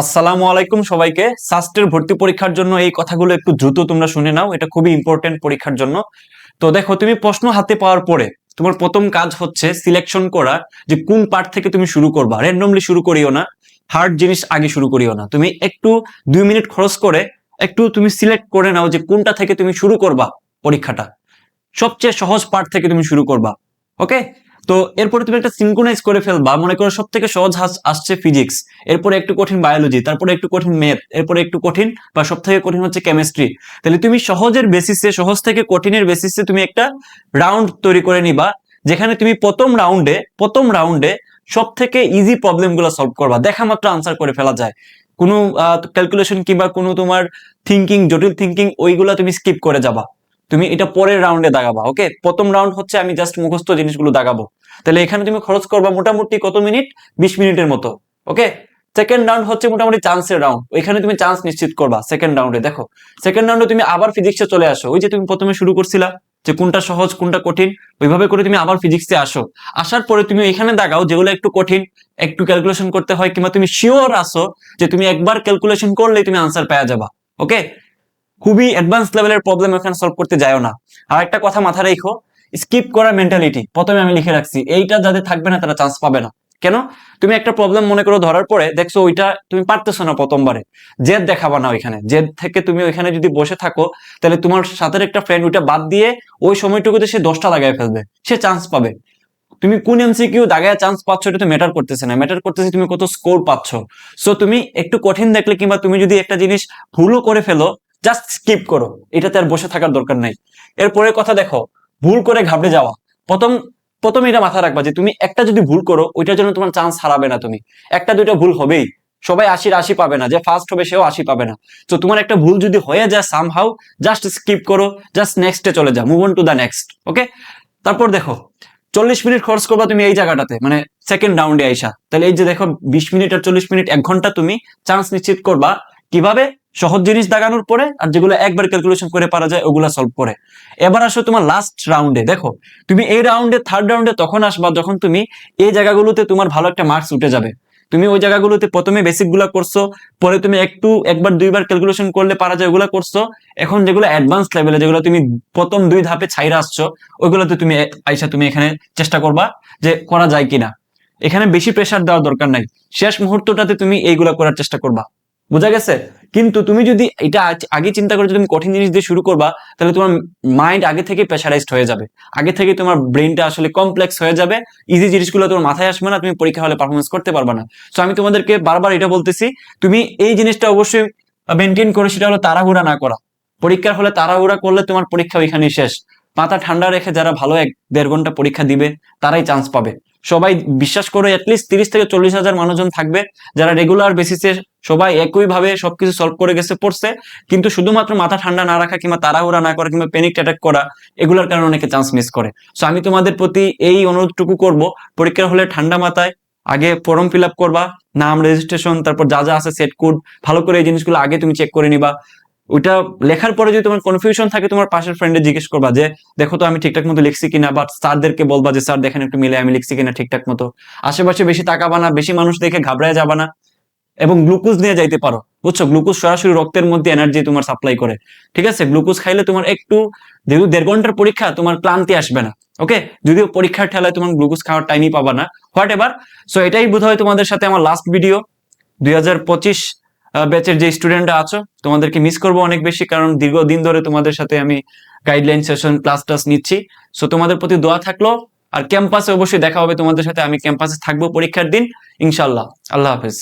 আসসালামু আলাইকুম সবাইকে। সাস্টের ভর্তি পরীক্ষার জন্য এই কথাগুলো একটু দ্রুত তোমরা শুনে নাও, এটা খুবই ইম্পর্টেন্ট পরীক্ষার জন্য। তো দেখো, তুমি প্রশ্ন হাতে পাওয়ার পরে তোমার প্রথম কাজ হচ্ছে সিলেকশন করা যে কোন পার্ট থেকে তুমি শুরু করবা। র্যান্ডমলি শুরু করিও না হার্ড জিনিস আগে শুরু করিও না। তুমি একটু দুই মিনিট খরচ করে একটু তুমি সিলেক্ট করে নাও যে কোনটা থেকে তুমি শুরু করবা পরীক্ষাটা। সবচেয়ে সহজ পার্ট থেকে তুমি শুরু করবা ওকে তো এরপরে তুমি একটা সিনক্রোনাইজ করে ফেলবা, মনে করো সব থেকে সহজ আসছে ফিজিক্স এরপরে একটু কঠিন বায়োলজি তারপরে একটু কঠিন ম্যাথ এরপরে একটু কঠিন বা সব থেকে কঠিন হচ্ছে কেমিস্ট্রি তাহলে তুমি সহজের বেসিসে সহজ থেকে কঠিনের বেসিসে তুমি একটা রাউন্ড তৈরি করে নিবা, যেখানে তুমি প্রথম রাউন্ডে প্রথম রাউন্ডে সব থেকে ইজি প্রবলেমগুলো সলভ করবা, দেখা মাত্র আনসার করে ফেলা যায়। কোনো ক্যালকুলেশন কিংবা কোনো তোমার থিঙ্কিং জটিল থিঙ্কিং ওইগুলা তুমি স্কিপ করে যাবা। তুমি এটা পরের রাউন্ডে দাগাবা ওকে প্রথম রাউন্ড হচ্ছে আমি জাস্ট মুখস্থ জিনিসগুলো দাগাবো। তাহলে এখানে তুমি খরচ করবা মোটামুটি কত মিনিট? বিশ মিনিটের মতো ওকে সেকেন্ড রাউন্ড হচ্ছে মোটামুটি চান্সের রাউন্ড ওইখানে তুমি চান্স নিশ্চিত করবা সেকেন্ড রাউন্ডে দেখো। সেকেন্ড রাউন্ডে তুমি আবার ফিজিক্সে চলে আসো, ওই যে তুমি প্রথমে শুরু করছিলা, যে কোনটা সহজ, কোনটা কঠিন, ওইভাবে করে তুমি আবার ফিজিক্সে আসো। আসার পরে তুমি এখানে দাগাও যেগুলো একটু কঠিন, একটু ক্যালকুলেশন করতে হয়, কিংবা তুমি শিওর আসো যে তুমি একবার ক্যালকুলেশন করলেই তুমি আনসার পেয়ে যাবা ওকে খুবই অ্যাডভান্স লেভেলের প্রবলেম এখানে সলভ করতে যাও না। আর একটা কথা মাথায় রেখো স্কিপ করার মেন্টালিটি প্রথমে আমি লিখে রাখছি, এইটা যাদের থাকবে না তারা চান্স পাবে না। কেন? তুমি একটা প্রবলেম মনে করো ধরার পরে, দেখছ ওইটা তুমি পারতেছো না প্রথমবারে। জেদ দেখাবা না ওইখানে। জেদ থেকে তুমি ওইখানে যদি বসে থাকো, তাহলে তোমার সাথে একটা ফ্রেন্ড ওইটা বাদ দিয়ে ওই সময়টুকুতে সে দশটা লাগাই ফেলবে। সে চান্স পাবে। তুমি কোন এমসি এমসিকিউ দাগায় চান্স পাচ্ছ এটা তো ম্যাটার করতেছে না। ম্যাটার করতেছে তুমি কত স্কোর পাচ্ছ। সো তুমি একটু কঠিন দেখলে কিংবা তুমি যদি একটা জিনিস ভুলও করে ফেলো জাস্ট স্কিপ করো। এটাতে আর বসে থাকার দরকার নাই। এরপরে কথা দেখো, ভুল করে ঘাবড়ে যাওয়া। প্রথম প্রথম এটা মাথা রাখবা যে তুমি একটা যদি ভুল করো, ওইটার জন্য তোমার চান্স হারাবে না তুমি। একটা, দুইটা ভুল হবেই। সবাই আশির আশি পাবে না, যে ফার্স্ট হবে সেও আশি পাবে না। তো তোমার একটা ভুল যদি হয়ে যায় সাম হাউ জাস্ট স্কিপ করো জাস্ট নেক্সটে চলে যাও। Move on to the next okay তারপর দেখো, চল্লিশ মিনিট খরচ করবা তুমি এই জায়গাটাতে মানে সেকেন্ড রাউন্ডে আইসা। তাহলে এই যে দেখো, বিশ মিনিট আর চল্লিশ মিনিট, এক ঘণ্টা তুমি চান্স নিশ্চিত করবা। কীভাবে? সহজ জিনিস দাগানোর পরে আর যেগুলো একবার ক্যালকুলেশন করে পারা যায়, ওগুলা সলভ করে। এবার আসো তোমার লাস্ট রাউন্ডে দেখো, তুমি এই রাউন্ডে থার্ড রাউন্ডে তখন আসবা যখন তুমি এই জায়গাগুলোতে তোমার ভালো একটা মার্কস উঠে যাবে। তুমি ওই জায়গাগুলোতে প্রথমে বেসিকগুলা করছ, পরে তুমি একটু, একবার, দুইবার ক্যালকুলেশন করলে পারা যায়, ওগুলা করছ। এখন যেগুলো অ্যাডভান্স লেভেলে যেগুলো তুমি প্রথম দুই ধাপে ছাইরা আসছো, ওইগুলোতে তুমি আইসা তুমি এখানে চেষ্টা করবা যে করা যায় কিনা। এখানে বেশি প্রেসার দেওয়ার দরকার নাই। শেষ মুহূর্তটাতে তুমি এইগুলা করার চেষ্টা করবা। বোঝা গেছে? কিন্তু তুমি যদি এটা আগে চিন্তা করে যদি তুমি কঠিন জিনিস দিয়ে শুরু করবা, তাহলে তোমার মাইন্ড আগে থেকে প্রেশারাইজড হয়ে যাবে। আগে থেকে তোমার ব্রেনটা আসলে কমপ্লেক্স হয়ে যাবে। ইজি জিনিসগুলো তোমার মাথায় আসবে না, তুমি পরীক্ষা হলে পারফরমেন্স করতে পারবে না। সো আমি তোমাদেরকে বারবার এটা বলতেছি, তুমি এই জিনিসটা অবশ্যই মেনটেন করে, সেটা হলো তাড়াহুড়া না করা। পরীক্ষার হলে তাড়াহুড়া করলে তোমার পরীক্ষা ওইখানেই শেষ। মাথা ঠান্ডা রেখে যারা ভালো এক দেড় ঘণ্টা পরীক্ষা দিবে, তারাই চান্স পাবে। সবাই বিশ্বাস করে অ্যাটলিস্ট তিরিশ থেকে চল্লিশ হাজার মানুষজন থাকবে যারা রেগুলার বেসিসে সবাই একই ভাবে সবকিছু সলভ করে গেছে, পড়ছে। কিন্তু শুধুমাত্র মাথা ঠান্ডা না রাখা কিংবা তাড়াহুড়া না করা কিংবা প্যানিক অ্যাটাক করা, এগুলোর কারণে অনেকে চান্স মিস করে। সো আমি তোমাদের প্রতি এই অনুরোধটুকু করব পরীক্ষার হলে ঠান্ডা মাথায়, আগে ফর্ম ফিল আপ করবা, নাম রেজিস্ট্রেশন তারপর যা যা আছে সেট কোড ভালো করে এই জিনিসগুলো আগে তুমি চেক করে নিবা। ওইটা লেখার পরে যদি তোমার কনফিউশন থাকে, তোমার পাশের ফ্রেন্ডে জিজ্ঞেস করবা যে, দেখো তো আমি ঠিকঠাক মতো লিখছি কিনা? বা স্যারদেরকে বলবা যে, স্যার, দেখেন একটু মিলে আমি লিখছি কিনা ঠিকঠাক মতো। আশেপাশে বেশি তাকাবা না, বেশি মানুষ দেখে ঘাবড়ায় যাবা না এবং গ্লুকোজ নিয়ে যাইতে পারো। বুঝছ? গ্লুকোজ সরাসরি রক্তের মধ্যে এনার্জি তোমার সাপ্লাই করে। ঠিক আছে? গ্লুকোজ খাইলে তোমার একটু, যেহেতু দেড় ঘণ্টার পরীক্ষা, তোমার ক্লান্তি আসবে না। ওকে যদিও পরীক্ষার ঠেলায় তোমার গ্লুকোজ খাওয়ার টাইমই পাবা না। হোয়াট এভার সো এটাই বোধ হয় তোমাদের সাথে আমার লাস্ট ভিডিও দুই হাজার পঁচিশ ব্যাচের যে স্টুডেন্টরা আছো, তোমাদেরকে মিস করব অনেক বেশি, কারণ দীর্ঘদিন ধরে তোমাদের সাথে আমি গাইডলাইন সেশন ক্লাস টাস নিচ্ছি। সো তোমাদের প্রতি দোয়া থাকল, আর ক্যাম্পাসে অবশ্যই দেখা হবে তোমাদের সাথে। আমি ক্যাম্পাসে থাকব পরীক্ষার দিন ইনশাল্লাহ আল্লাহ হাফেজ।